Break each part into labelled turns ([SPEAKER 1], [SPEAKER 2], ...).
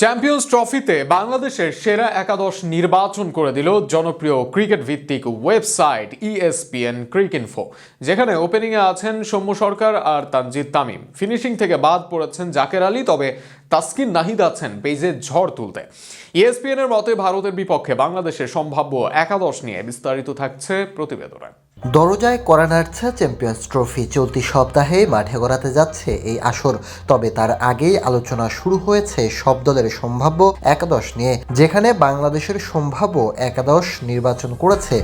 [SPEAKER 1] Champions ট্রফিতে বাংলাদেশের সেরা একাদশ নির্বাচন করে দিল জনপ্রিয় ক্রিকেট ভিত্তিক ওয়েবসাইট ইএসপিএন ইএসপিএন ক্রিকইনফো, যেখানে ওপেনিংয়ে আছেন সৌম্য সরকার আর তানজিদ তামিম। ফিনিশিং থেকে বাদ পড়েছেন জাকের আলী, তবে তাসকিন নাহিদ আছেন পেজে ঝড় তুলতে। ইএসপিএন এর মতে ভারতের বিপক্ষে বাংলাদেশের সম্ভাব্য একাদশ নিয়ে বিস্তারিত থাকছে প্রতিবেদনে।
[SPEAKER 2] দরজায় করা নাড়ছে চ্যাম্পিয়ন্স ট্রফি। চলতি সপ্তাহে মাঠে গড়াতে যাচ্ছে এই আসর, তবে তার আগেই আলোচনা শুরু হয়েছে সব দলের সম্ভাব্য একাদশ নিয়ে, যেখানে বাংলাদেশের সম্ভাব্য একাদশ নির্বাচন করেছে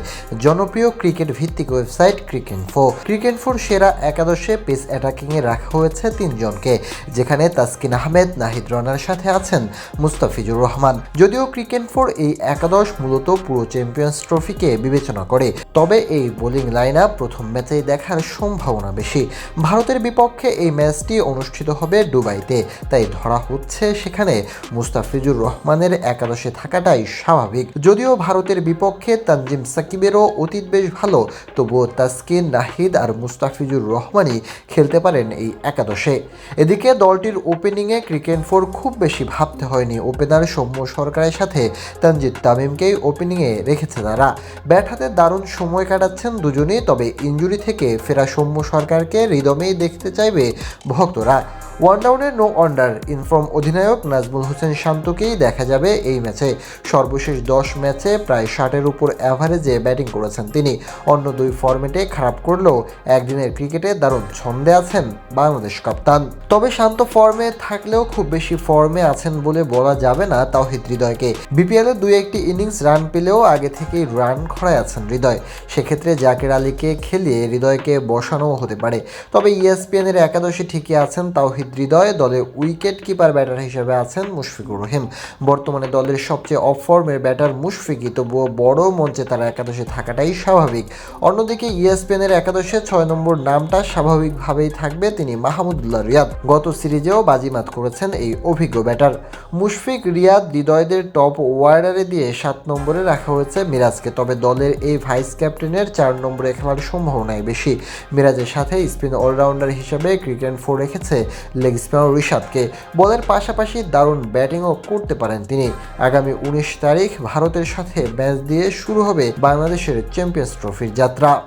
[SPEAKER 2] জনপ্রিয় ক্রিকেট ভিত্তিক ওয়েবসাইট ক্রিকেনফো। ক্রিকেনফোর সেরা একাদশে পেস অ্যাটাকিং এ রাখা হয়েছে তিনজনকে, যেখানে তাসকিন আহমেদ নাহিদ রানার সাথে আছেন মুস্তাফিজুর রহমান। যদিও ক্রিকেনফোর এই একাদশ মূলত পুরো চ্যাম্পিয়ন্স ট্রফিকে বিবেচনা করে, তবে এই বোলিং লাইন প্রথম ম্যাচেই দেখার সম্ভাবনা বেশি। ভারতের বিপক্ষে এই ম্যাচটি অনুষ্ঠিত হবে দুবাইতে, তাই ধরা হচ্ছে সেখানে মুস্তাফিজুর রহমানের একাদশে থাকাটাই স্বাভাবিক। যদিও ভারতের বিপক্ষে তানজিম সাকিবেরও অতীত বেশ ভালো, তবুও তাসকিন, নাহিদ আর মুস্তাফিজুর রহমানই খেলতে পারেন এই একাদশে। এদিকে দলটির ওপেনিংয়ে ক্রিকেট ফোর খুব বেশি ভাবতে হয়নি ওপেনার সৌম্য সরকারের সাথে তানজিদ তামিমকেই ওপেনিংয়ে রেখেছে তারা। ব্যাট হাতে দারুণ সময় কাটাচ্ছেন দুজনেই, তবে ইঞ্জুরি থেকে ফেরা সৌম্য সরকারকে হৃদমেই দেখতে চাইবে ভক্তরা। ওয়ান ডাউনে নো অন্ডার ইনফর্ম অধিনায়ক নাজমুল হোসেন শান্তকেই দেখা যাবে এই ম্যাচে। সর্বশেষ দশ ম্যাচে প্রায় ষাটের উপর অ্যাভারেজে ব্যাটিং করেছেন তিনি। অন্য দুই ফরম্যাটে খারাপ করলেও একদিনের ক্রিকেটে দারুণ ছন্দে আছেন বাংলাদেশ কাপ্তান। তবে শান্ত ফর্মে থাকলেও খুব বেশি ফর্মে আছেন বলে বলা যাবে না তাওহিদ হৃদয়কে। বিপিএলে দুই একটি ইনিংস রান পেলেও আগে থেকেই রান খরায় আছেন হৃদয়। সেক্ষেত্রে জাকির আলীকে খেলিয়ে হৃদয়কে বসানোও হতে পারে। তবে E ইএসপিএন এর একাদশে ঠিকই আছেন তাওহিদ হৃদয় দলে উইকেট কিপার ব্যাটার হিসেবে আছেন মুশফিকুর রহিম। বর্তমানে দলের সবচেয়ে অফ ফর্মের ব্যাটার মুশফিকই, তবুও বড় মঞ্চে তারা একাদশে থাকাটাই স্বাভাবিক। অন্যদিকে ইএসপিএন এর একাদশে ছয় নম্বর নামটা স্বাভাবিকভাবেই থাকবে তিনি মাহমুদুল্লাহ রিয়াদ। গত সিরিজেও বাজিমাত করেছেন এই অভিজ্ঞ ব্যাটার। মুশফিক রিয়াদ হৃদয়দের টপ ওয়ার্ডারে দিয়ে সাত নম্বরে রাখা হয়েছে মিরাজকে, তবে দলের এই ভাইস ক্যাপ্টেনের চার নম্বরে খেলার সম্ভাবনাই বেশি। মিরাজের সাথে স্পিন অলরাউন্ডার হিসেবে ক্রিকেট ফোর রেখেছে লেগ স্পিনার রিশাদকে। বলের পাশাপাশি দারুণ ব্যাটিংও করতে পারেন তিনি। আগামী উনিশ তারিখ ভারতের সাথে ম্যাচ দিয়ে শুরু হবে বাংলাদেশের চ্যাম্পিয়ন্স ট্রফির যাত্রা।